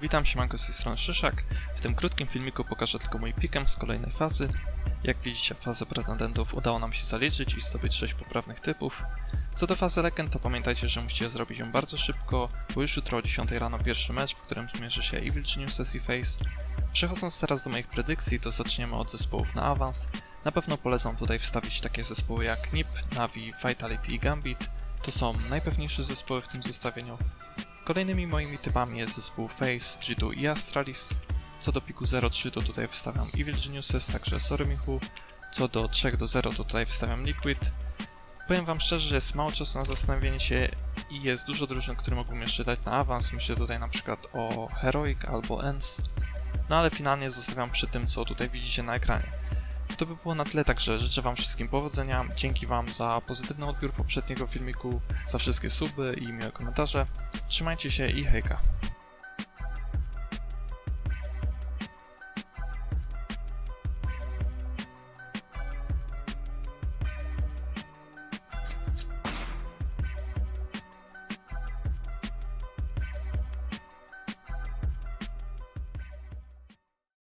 Witam, siemanko z tej strony Szyszak. W tym krótkim filmiku pokażę tylko mój pikem z kolejnej fazy. Jak widzicie, fazę pretendentów udało nam się zaliczyć i zdobyć 6 poprawnych typów. Co do fazy legend, to pamiętajcie, że musicie zrobić ją bardzo szybko, bo już jutro o 10 rano pierwszy mecz, w którym zmierzy się Evil Geniuses i Face. Przechodząc teraz do moich predykcji, to zaczniemy od zespołów na awans. Na pewno polecam tutaj wstawić takie zespoły jak NiP, Navi, Vitality i Gambit. To są najpewniejsze zespoły w tym zestawieniu. Kolejnymi moimi typami jest zespół Face, G2 i Astralis. Co do piku 0-3 to tutaj wstawiam Evil Geniuses, także sorry Michu. Co do 3 do 0 to tutaj wstawiam Liquid. Powiem wam szczerze, że jest mało czasu na zastanowienie się i jest dużo drużyn, które mogą jeszcze dać na awans. Myślę tutaj na przykład o Heroic albo ENS. No ale finalnie zostawiam przy tym, co tutaj widzicie na ekranie. To by było na tyle, także życzę wam wszystkim powodzenia. Dzięki wam za pozytywny odbiór poprzedniego filmiku, za wszystkie suby i miłe komentarze. Trzymajcie się i hejka.